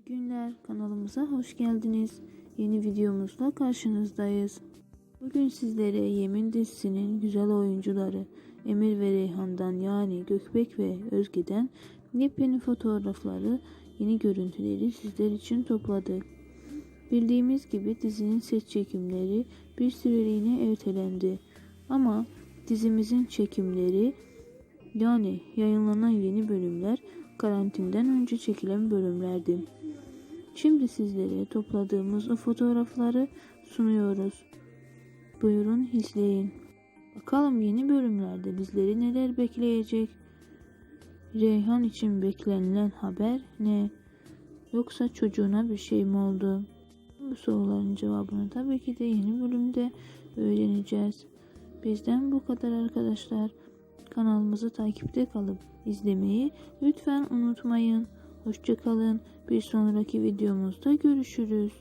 İyi günler kanalımıza hoş geldiniz. Yeni videomuzla karşınızdayız. Bugün sizlere Yemin dizisinin güzel oyuncuları Emir ve Reyhan'dan yani Gökbek ve Özge'den yepyeni fotoğrafları, yeni görüntüleri sizler için topladık. Bildiğimiz gibi dizinin set çekimleri bir süreliğine ertelendi. Ama dizimizin çekimleri yani yayınlanan yeni bölümler karantinden önce çekilen bölümlerdi. Şimdi sizlere topladığımız o fotoğrafları sunuyoruz. Buyurun izleyin. Bakalım yeni bölümlerde bizleri neler bekleyecek? Reyhan için beklenilen haber ne? Yoksa çocuğuna bir şey mi oldu? Bu soruların cevabını tabii ki de yeni bölümde öğreneceğiz. Bizden bu kadar arkadaşlar. Kanalımızı takipte kalıp izlemeyi lütfen unutmayın. Hoşçakalın. Bir sonraki videomuzda görüşürüz.